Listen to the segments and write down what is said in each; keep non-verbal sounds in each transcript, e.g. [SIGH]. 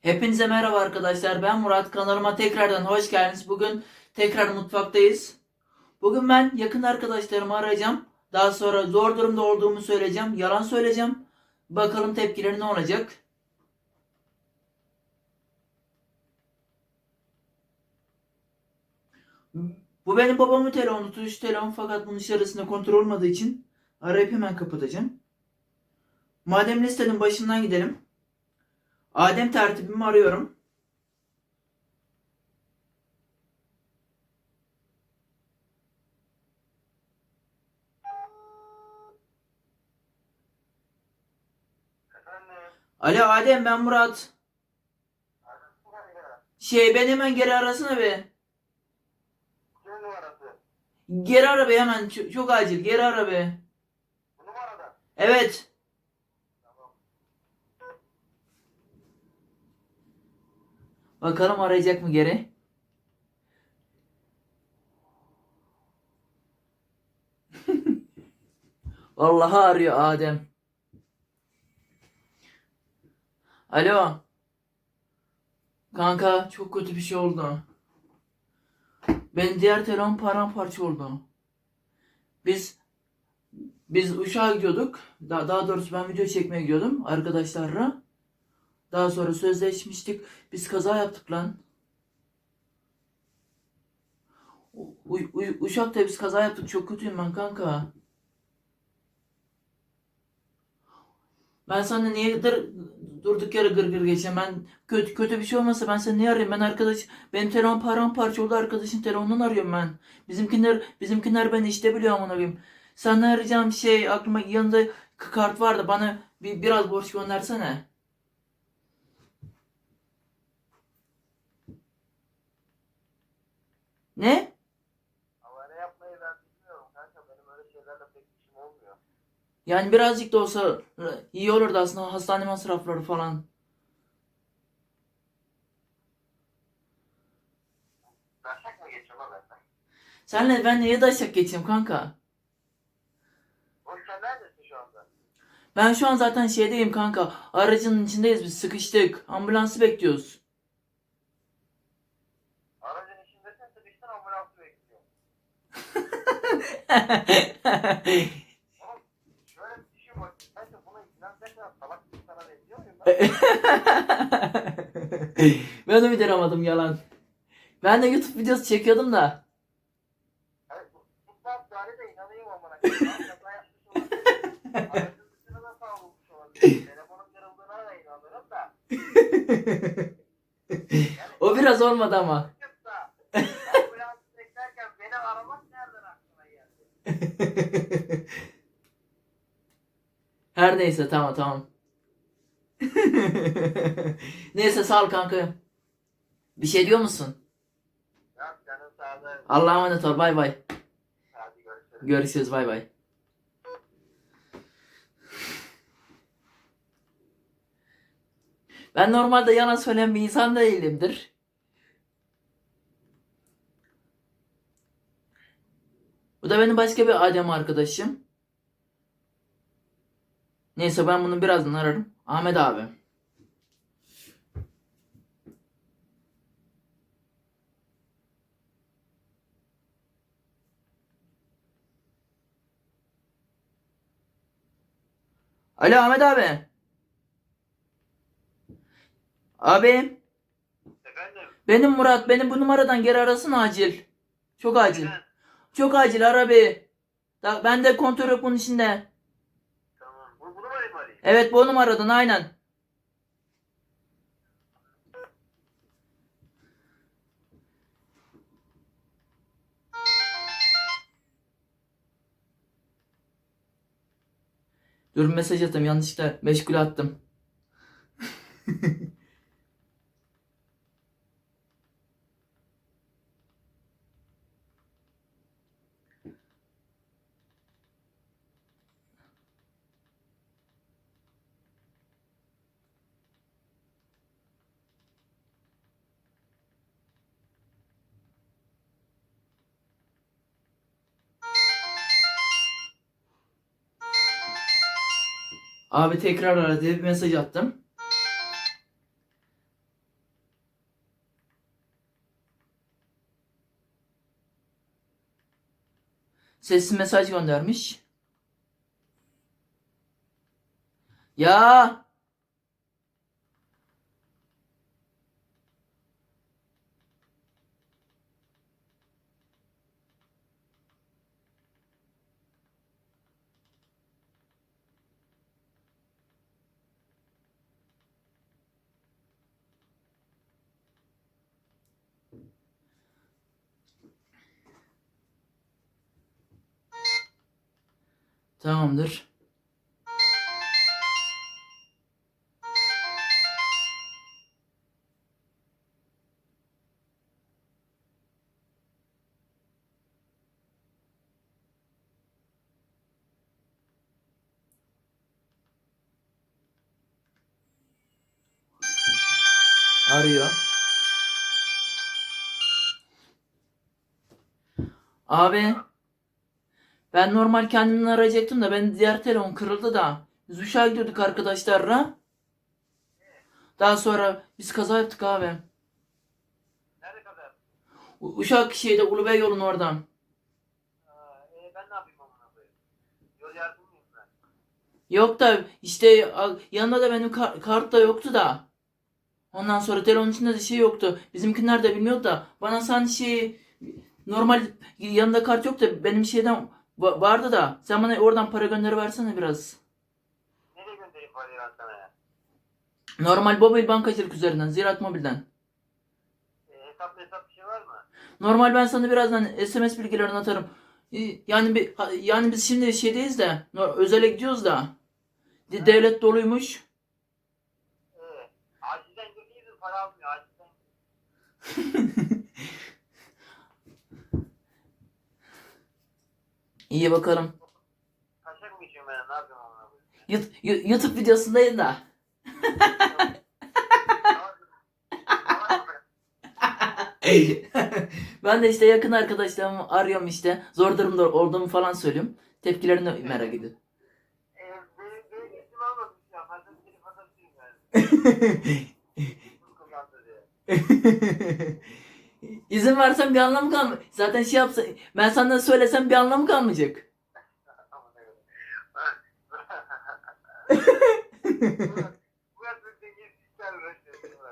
Hepinize merhaba arkadaşlar. Ben Murat. Kanalıma tekrardan hoş geldiniz. Bugün tekrar mutfaktayız. Bugün ben yakın arkadaşlarımı arayacağım. Daha sonra zor durumda olduğumu söyleyeceğim. Yalan söyleyeceğim. Bakalım tepkileri ne olacak. Bu benim babamın telefonu, tuş telefon fakat bunun içerisinde kontrol olmadığı için arayıp hemen kapatacağım. Madem listenin başından gidelim. Adem tertibimi arıyorum. Alo Adem ben Murat. Şey ben hemen geri arasana be. Geri ara be hemen çok, çok acil geri ara be. Bu. Evet. Bakalım arayacak mı geri? [LAUGHS] Vallahi arıyor Adem. Alo. Kanka çok kötü bir şey oldu. Ben diğer telefon paramparça oldu. Biz biz Uşak'a gidiyorduk. Daha, daha doğrusu ben video çekmeye gidiyordum arkadaşlarla. Daha sonra sözleşmiştik. Biz kaza yaptık lan. U- U- Uşak'ta biz kaza yaptık. Çok kötüyüm ben kanka. Ben sana niye durduk yere gır gır geçeyim? Ben kötü kötü bir şey olmasa ben seni niye arayayım? Ben arkadaş benim telefon paramparça oldu arkadaşın telefonundan arıyorum ben. Bizimkiler bizimkiler ben işte biliyor amına koyayım. Sana arayacağım şey aklıma yanında kart vardı. Bana bir biraz borç göndersene. Ne? Havale yapmayı ben bilmiyorum kanka. Benim öyle şeylerle pek işim olmuyor. Yani birazcık da olsa iyi olurdu aslında hastane masrafları falan. Taşak mı geçiyor lan benden? Senle ben niye daşak geçeyim kanka? Oğlum sen neredesin şu anda? Ben şu an zaten şeydeyim kanka. Aracın içindeyiz biz sıkıştık. Ambulansı bekliyoruz. Aracın içindesin sıkıştın ambulansı bekliyor. Oğlum şöyle bir şey var. Bence buna ikna edersen salak bir sana benziyor muyum ben? de uyduramadım yalan. Ben de YouTube videosu çekiyordum da. Hayır, bu tutmaz gari de inanayım amına koyayım. Ben kaza yapmış olabilirim. Aracın dışına da savrulmuş olabilirim. Telefonun kırıldığına da inanırım da. Yani O biraz olmadı ama. çıkıp da ambulans beklerken beni aramak nereden aklına geldi? [LAUGHS] Her neyse tamam tamam. [LAUGHS] neyse sağ ol kanka. Bir şey diyor musun? Allah'a emanet ol bay bay. Hadi görüşürüz. Görüşürüz bay bay. Ben normalde yalan söyleyen bir insan değilimdir. Bu da benim başka bir Adem arkadaşım. Neyse ben bunu birazdan ararım. Ahmet abi. Alo Ahmet abi. Abi Efendim? benim Murat beni bu numaradan geri arasın acil. Çok acil. Efendim? Çok acil ara bir. Da, ben de kontör yok bunun içinde. Tamam. Bu, bunu mu arayayım arayayım? Evet bu numaradan aynen. Dur mesaj attım yanlışlıkla meşgul attım. Abi tekrar ara diye bir mesaj attım. Sesli mesaj göndermiş. Ya tamamdır. Arıyor. Abi. Ben normal kendimden arayacaktım da ben diğer telefon kırıldı da. Biz Uşak'a gidiyorduk arkadaşlarla. Daha sonra biz kaza yaptık abi. Nerede kadar? U- Uşak şeyde Ulubey yolun oradan. Ha, e, ben ne yapayım amına koyayım? Yol yardımcıyım ben. Yok da işte a- yanında da benim kar- kart da yoktu da. Ondan sonra telefonun içinde de şey yoktu. Bizimkiler de bilmiyordu da. Bana sen şey normal yanında kart yok da benim şeyden va- vardı da. Sen bana oradan para gönderi versene biraz. Nereye göndereyim parayı ben sana ya? Normal mobil bankacılık üzerinden. Ziraat Mobil'den. E, hesap hesap bir şey var mı? Normal ben sana birazdan SMS bilgilerini atarım. Ee, Yani bir ha- yani biz şimdi şeydeyiz de no- özele gidiyoruz da. De- Devlet doluymuş. E, acilden götüreyim para almıyor acilden. [LAUGHS] İyi bakalım. Kaçak mı içiyorum ben ne yapıyorum? Yut- Yu- YouTube videosundayım da. [LAUGHS] ben de işte yakın arkadaşlarımı arıyorum işte. Zor durumda olduğumu falan söylüyorum. Tepkilerini merak ediyorum. E, benim, benim isim almadım ya. Ben de seni fotoğrafıyım yani. [LAUGHS] Bu kullandı diye. [LAUGHS] İzin versen bir anlamı kalmıyor. Zaten şey yapsa ben senden söylesem bir anlamı kalmayacak.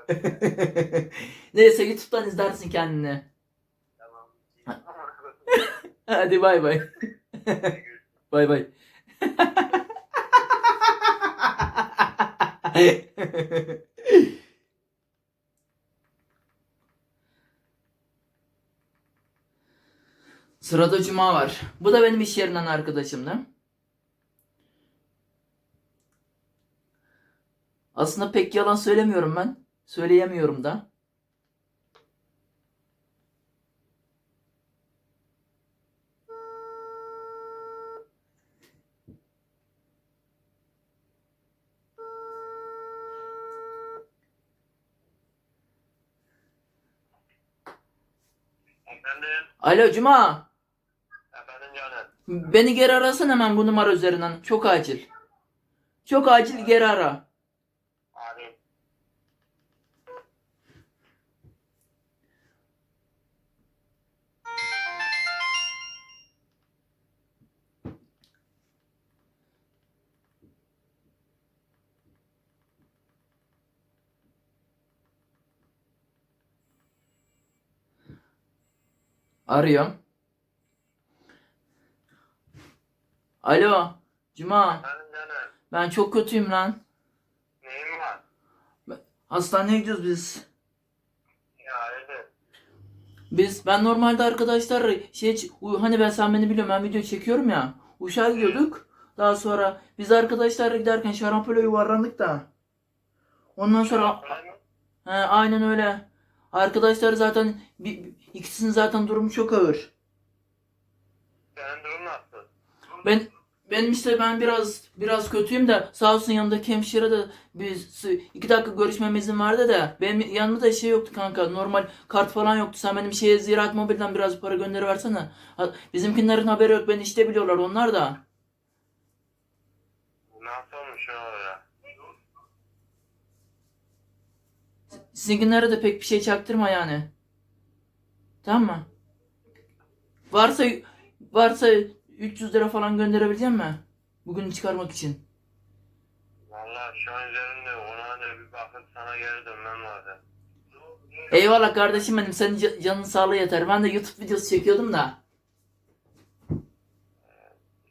[LAUGHS] Neyse YouTube'dan izlersin kendini. Tamam. [LAUGHS] Hadi bay bay. [LAUGHS] Bay bay. Sırada Cuma var. Bu da benim iş yerinden arkadaşımdı. Aslında pek yalan söylemiyorum ben. Söyleyemiyorum da. Efendim? Alo Cuma. Beni geri arasana hemen bu numara üzerinden. Çok acil. Çok acil geri ara. Abi. Arıyorum. Alo. Cuma. Efendim canım. Ben çok kötüyüm lan. Neyin var? Hastaneye gidiyoruz biz. Ya evet. Biz ben normalde arkadaşlar şey hani ben sen beni biliyorum ben video çekiyorum ya. Uşağa gidiyorduk. Daha sonra biz arkadaşlarla giderken şarampole yuvarlandık da. Ondan sonra he, aynen öyle. Arkadaşlar zaten bir, ikisinin zaten durumu çok ağır. Senin durum nasıl? Ben benim işte ben biraz biraz kötüyüm de sağ olsun yanımdaki hemşire de biz iki dakika görüşmeme izin verdi de benim yanımda da şey yoktu kanka normal kart falan yoktu sen benim şeye Ziraat Mobil'den biraz para gönderi versene. Ha, bizimkilerin haberi yok beni işte biliyorlar onlar da. Nasıl olmuş o ya? Sizinkilere de pek bir şey çaktırma yani. Tamam mı? Varsa varsa 300 lira falan gönderebilecek mi? Bugün çıkarmak için. Valla şu an üzerinde ona da bir bakıp sana geri dönmem lazım. Eyvallah kardeşim benim. Senin ca- canın sağlığı yeter. Ben de YouTube videosu çekiyordum da.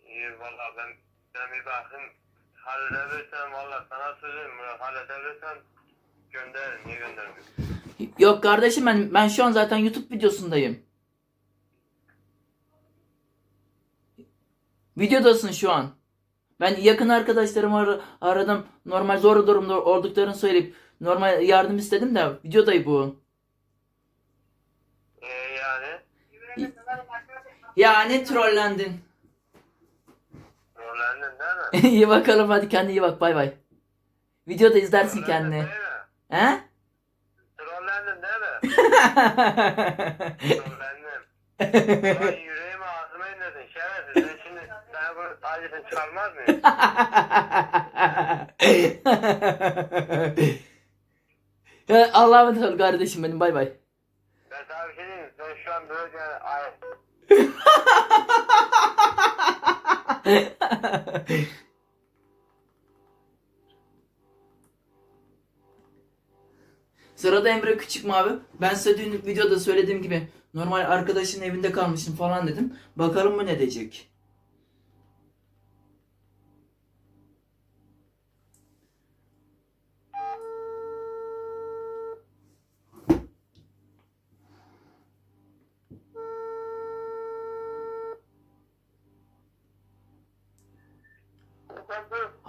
İyi valla ben, ben bir bakayım. Halledebilirsem valla sana söyleyeyim. Murat, Halledebilirsem gönderirim. Niye göndermiyorsun? Yok kardeşim ben ben şu an zaten YouTube videosundayım. Videodasın şu an. Ben yakın arkadaşlarımı ar- aradım. Normal zor durumda olduklarını söyleyip normal yardım istedim de videodayım bu. Ee yani Ya ne trollendin. rollendin değil mi? [LAUGHS] iyi bakalım hadi kendine iyi bak bay bay. Videoda izlersin Trollendin kendini. He? Trollendin değil mi? [LAUGHS] Trollendim. Ulan yüreğimi ağzıma inledin şerefsiz. Bunu acısını çıkarmaz mıyım? [LAUGHS] Ya, Allah'a emanet ol kardeşim benim bay bay. Ben sana bir şey diyeyim mi? Ben şu an böyle ay, [LAUGHS] Sırada Emre Küçük Mavi. Ben size dün videoda söylediğim gibi normal arkadaşın evinde kalmışım falan dedim. Bakalım mı ne diyecek.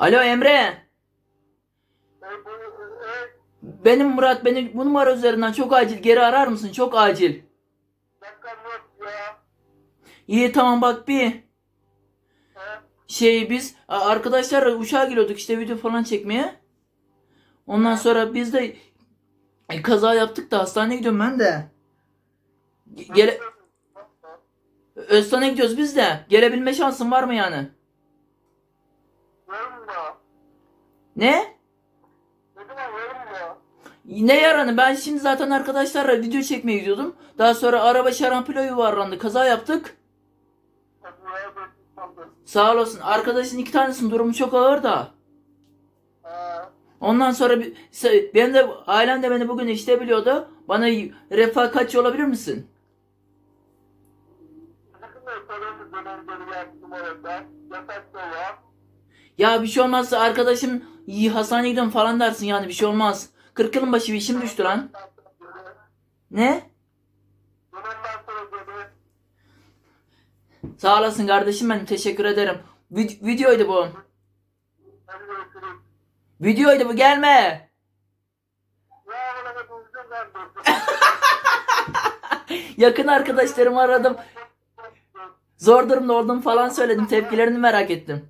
Alo Emre. Benim Murat beni bu numara üzerinden çok acil geri arar mısın? Çok acil. İyi tamam bak bir. Şey biz arkadaşlar uçağa geliyorduk işte video falan çekmeye. Ondan sonra biz de e, kaza yaptık da hastaneye gidiyorum ben de. Ge- Gele Öztan'a gidiyoruz biz de. Gelebilme şansın var mı yani? Ne? Ne yaranı? Ben şimdi zaten arkadaşlarla video çekmeye gidiyordum. Daha sonra araba şarampole yuvarlandı. Kaza yaptık. Sağ olasın. Arkadaşın iki tanesinin durumu çok ağır da. Ondan sonra bir, benim de ailem de beni bugün işte biliyordu. Bana refakatçi olabilir misin? Ya bir şey olmazsa arkadaşım iyi hastaneye gidiyorum falan dersin yani bir şey olmaz. 40 yılın başı bir işim düştü lan. Ne? Sağ olasın kardeşim benim teşekkür ederim. Vid- videoydu bu. Videoydu bu gelme. [LAUGHS] Yakın arkadaşlarımı aradım. Zor durumda olduğumu falan söyledim. Tepkilerini merak ettim.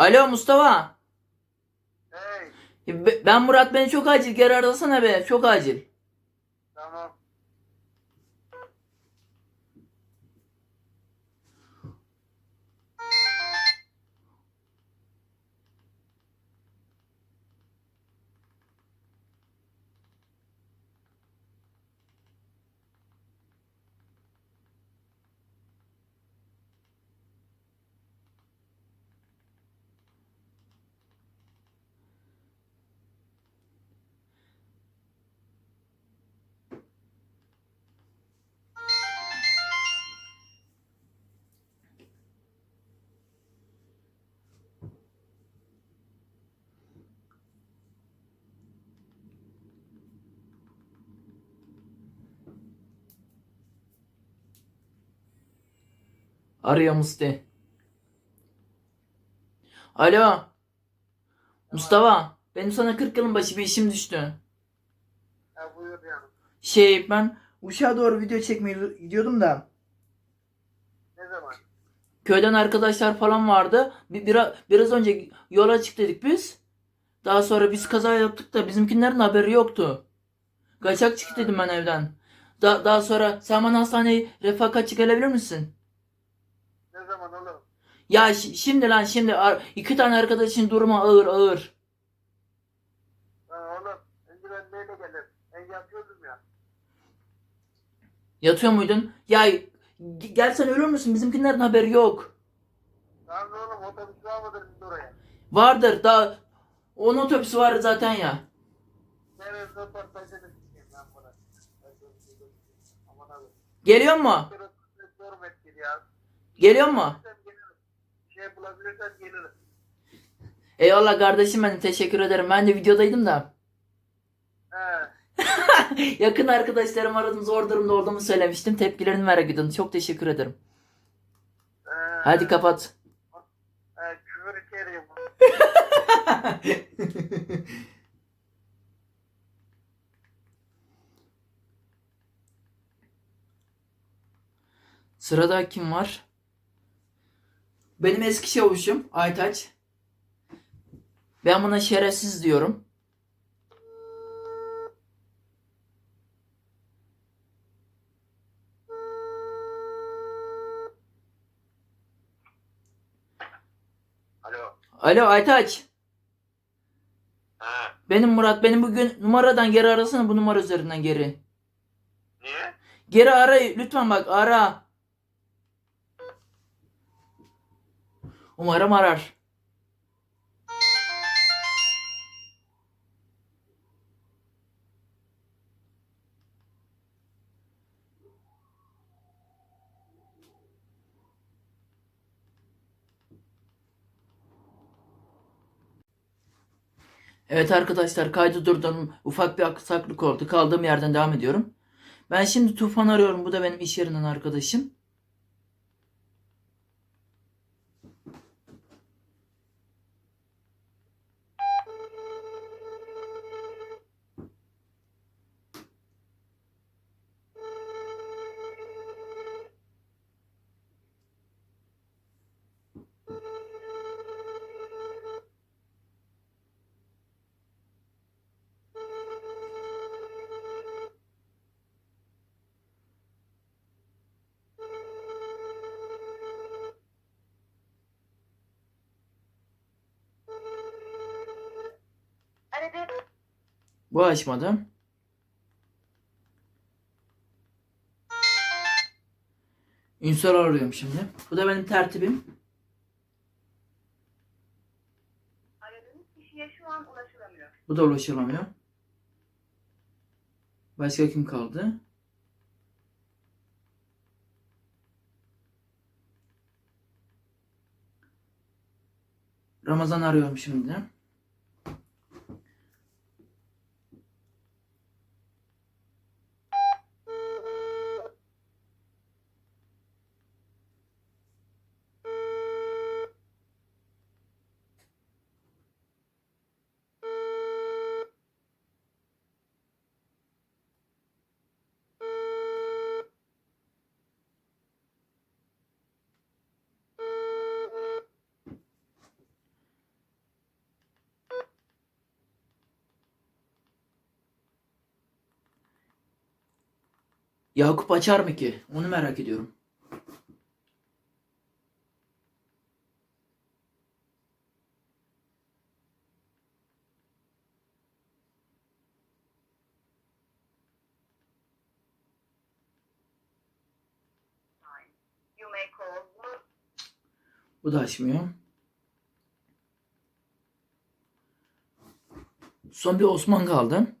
Alo Mustafa. Hey, Be- Ben Murat beni çok acil geri arasana be çok acil. tamam. Arıyor Musti. Alo. Mustafa. Benim sana 40 yılın başı bir işim düştü. Ha, buyur canım. Şey ben Uşak'a doğru video çekmeye gidiyordum da Ne zaman? köyden arkadaşlar falan vardı. Bir, biraz, biraz önce yola çık dedik biz. Daha sonra biz kaza yaptık da bizimkilerin haberi yoktu. Kaçak çık dedim ben evden. Da, daha sonra sen bana hastaneye refakatçi gelebilir misin? Zaman oğlum? Ya şi- şimdi lan şimdi iki tane arkadaşın durumu ağır ağır. Ha oğlum. Önce ben neyle gelirim? Ben yatıyordum ya. Yatıyor muydun? Ya gelsen ölür müsün? Bizimkilerin haberi yok. Tamam oğlum otobüs var mıdır şimdi oraya? Vardır daha onun otobüsü var zaten ya. Aman abi. Geliyor mu? Otobüs ya. Geliyor mu? Şey bulabilirsen gelirim. Eyvallah kardeşim benim teşekkür ederim. Ben de videodaydım da. [LAUGHS] Yakın arkadaşlarım aradım zor durumda olduğumu söylemiştim. Tepkilerini merak ediyordum. Çok teşekkür ederim. He. Hadi kapat. He, [LAUGHS] küfür. Sırada kim var? Benim eski çavuşum Aytaç. Ben buna şerefsiz diyorum. Alo. Alo Aytaç. Ha. Benim Murat. Benim bugün numaradan geri arasana bu numara üzerinden geri. Niye? Geri ara lütfen bak ara. Umarım arar. Evet arkadaşlar kaydı durdum. Ufak bir aksaklık oldu. Kaldığım yerden devam ediyorum. Ben şimdi Tufan arıyorum. Bu da benim iş yerinden arkadaşım. Bu açmadı. Ünsal arıyorum şimdi. Bu da benim tertibim. Aradığınız kişiye şu an ulaşılamıyor. Bu da ulaşılamıyor. Başka kim kaldı? Ramazan arıyorum şimdi. Yakup açar mı ki? Onu merak ediyorum. Bu da açmıyor. Son bir Osman kaldı.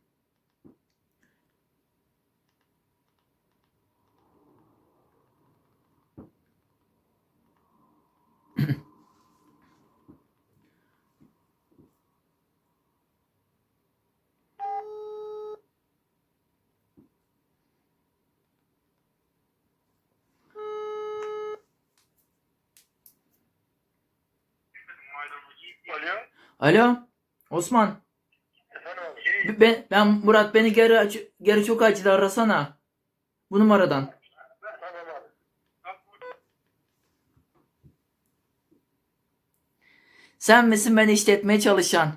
Alo. Alo Osman. Efendim abi. Ben, ben Murat beni geri aç, geri çok acil arasana. Bu numaradan. Sen misin beni işletmeye çalışan?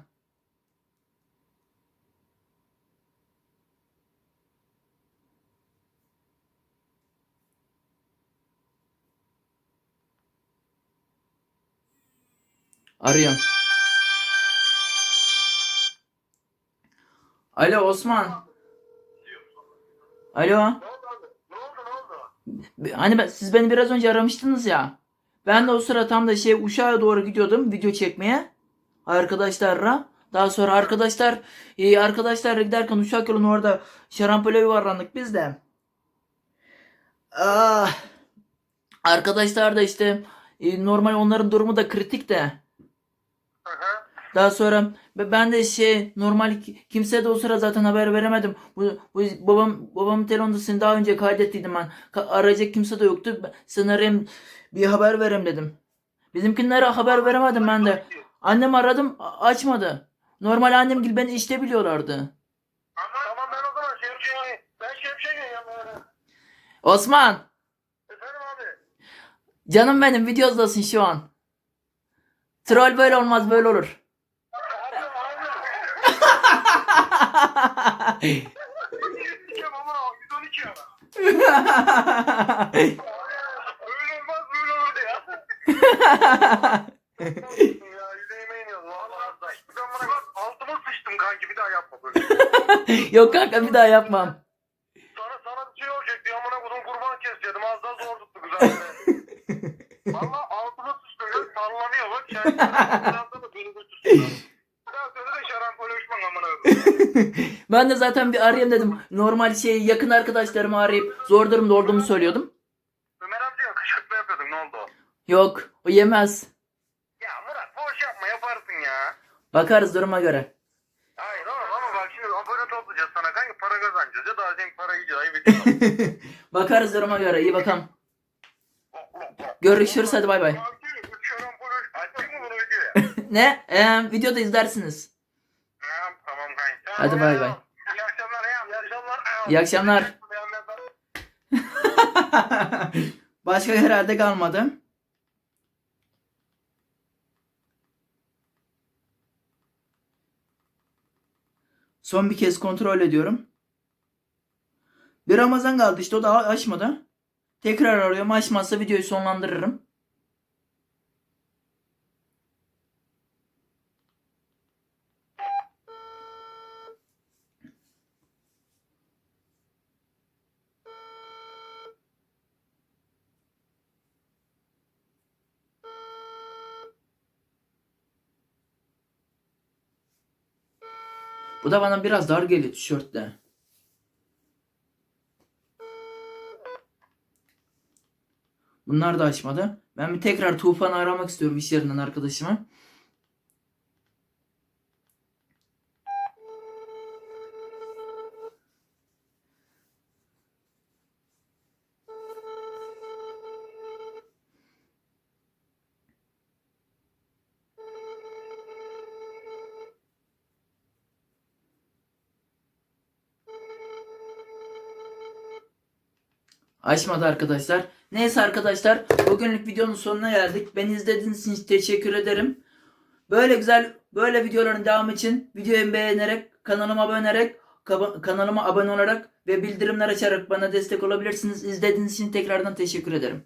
Arıyorum. Alo Osman. Alo. Hani ben, siz beni biraz önce aramıştınız ya. Ben de o sıra tam da şey Uşak'a doğru gidiyordum video çekmeye. Arkadaşlarla. Daha sonra arkadaşlar e, arkadaşlarla giderken Uşak yolunun orada şarampole yuvarlandık biz de. Ah, arkadaşlar da işte e, normal onların durumu da kritik de. Daha sonra be- ben de şey normal ki- kimseye de o sıra zaten haber veremedim. Bu, bu babam babamın telefonunda seni daha önce kaydettiydim ben. Ka- arayacak kimse de yoktu. Sen arayayım bir haber vereyim dedim. Bizimkinlere haber veremedim ben de. Annem aradım açmadı. Normal annem gibi beni işte biliyorlardı. Tamam ben o zaman Şemşehir'e ben Şemşehir'e yanlarına. Osman Efendim abi. canım benim videodasın şu an. Troll böyle olmaz böyle olur. Abi abi. Gideceğim ama 112 ara. Öyle olmaz böyle olurdu ya. ya yüzeyime. Vallahi [LAUGHS] ben bak altıma sıçtım kanki bir daha yapma böyle. Yok kanka bir daha yapmam. Sana sana bir şey olacak diye amına kodum kurban keseceğim. Az daha zor tuttu güzel. [LAUGHS] Valla altıma sıçtım. Sallanıyor bak. Şarkı da beni götürsün. Daha sonra da şarampole uçman amına kodum. Ben de zaten bir arayayım dedim. Normal şey yakın arkadaşlarımı arayıp zor durumda olduğumu söylüyordum. Ömer amca kışkırtma yapıyordun ne oldu? Yok o yemez. Ya Murat boş yapma yaparsın ya. Bakarız duruma göre. Hayır oğlum ama bak şimdi abone toplayacağız sana kanka para kazanacağız ya daha senin para yiyeceğiz ayıp [LAUGHS] ediyorsun. Bakarız duruma göre iyi bakalım. Görüşürüz hadi bay bay. [LAUGHS] Ne? Ee, videoda izlersiniz. Hadi bay bay. İyi akşamlar ya. İyi akşamlar. İyi akşamlar. [LAUGHS] Başka herhalde kalmadı. Son bir kez kontrol ediyorum. Bir Ramazan kaldı işte o da açmadı. Tekrar arıyorum açmazsa videoyu sonlandırırım. Bu da bana biraz dar geliyor tişörtle. Bunlar da açmadı. Ben bir tekrar Tufan'ı aramak istiyorum iş yerinden arkadaşımı. Açmadı arkadaşlar. Neyse arkadaşlar bugünlük videonun sonuna geldik. Beni izlediğiniz için teşekkür ederim. Böyle güzel böyle videoların devamı için videoyu beğenerek kanalıma abone olarak kaba- kanalıma abone olarak ve bildirimler açarak bana destek olabilirsiniz. İzlediğiniz için tekrardan teşekkür ederim.